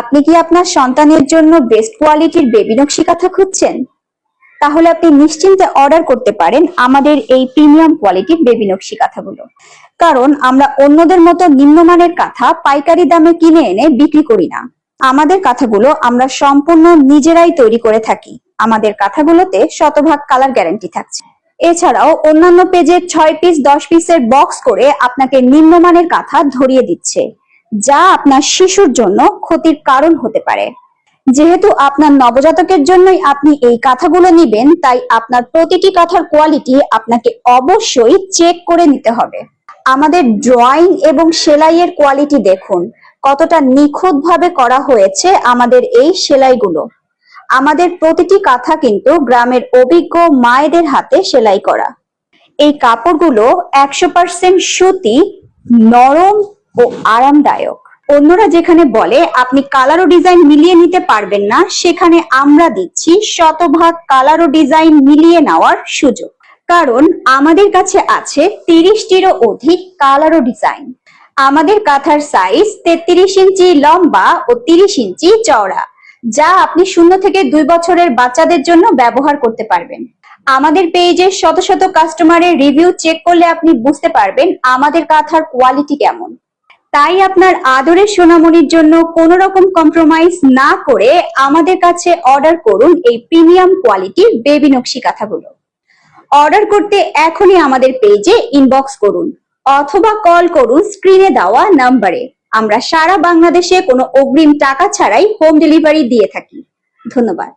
আপনি কি আপনার সন্তানের জন্য বেস্ট কোয়ালিটির বেবি নকশি কাঁথা খুঁজছেন? তাহলে আপনি নিশ্চিন্তে অর্ডার করতে পারেন আমাদের এই প্রিমিয়াম কোয়ালিটির বেবি নকশি কাঁথাগুলো। কারণ আমরা অন্যদের মতো নিম্নমানের কাঁথা পাইকারি দামে কিনে এনে বিক্রি করি না। আমাদের কাঁথাগুলো আমরা সম্পূর্ণ নিজেরাই তৈরি করে থাকি। আমাদের কাঁথাগুলোতে শতভাগ কালার গ্যারান্টি থাকছে। এছাড়াও অন্যান্য পেজের ছয় পিস দশ পিসের বক্স করে আপনাকে নিম্নমানের কাঁথা ধরিয়ে দিচ্ছে। যা আপনার শিশুর জন্য ক্ষতির কারণ হতে পারে। যেহেতু আপনার নবজাতকের জন্যই আপনি এই কাঁথাগুলো নিবেন, তাই আপনার প্রতিটি কাঁথার কোয়ালিটি আপনাকে অবশ্যই চেক করে নিতে হবে। আমাদের ড্রয়িং এবং সেলাইয়ের কোয়ালিটি দেখুন, কতটা নিখুঁত ভাবে করা হয়েছে আমাদের এই সেলাইগুলো। আমাদের প্রতিটি কাঁথা কিন্তু গ্রামের অভিজ্ঞ মায়েদের হাতে সেলাই করা। এই কাপড়গুলো একশো পার্সেন্ট সুতি, নরম ও আরামদায়ক। অন্যরা যেখানে বলে, আপনি কালার ও ডিজাইন মিলিয়ে নিতে পারবেন না, সেখানে আমরা দিচ্ছি শতভাগ কালার ও ডিজাইন মিলিয়ে নেওয়ার সুযোগ। কারণ আমাদের কাছে আছে তিরিশটিরও অধিক কালার ও ডিজাইন। আমাদের কাঁথার সাইজ তেত্রিশ ইঞ্চি লম্বা ও তিরিশ ইঞ্চি চওড়া, যা আপনি শূন্য থেকে দুই বছরের বাচ্চাদের জন্য ব্যবহার করতে পারবেন। আমাদের পেজে শত শত কাস্টমারের রিভিউ চেক করলে আপনি বুঝতে পারবেন আমাদের কাঁথার কোয়ালিটি কেমন। তাই আপনার আদরের সোনামণির জন্য কোনো রকম কম্প্রোমাইজ না করে আমাদের কাছে অর্ডার করুন এই প্রিমিয়াম কোয়ালিটির বেবি নকশি কাঁথাগুলো। অর্ডার করতে এখনই আমাদের পেজে ইনবক্স করুন অথবা কল করুন স্ক্রিনে দেওয়া নাম্বারে আমরা সারা বাংলাদেশে কোনো অগ্রিম টাকা ছাড়াই হোম ডেলিভারি দিয়ে থাকি। ধন্যবাদ।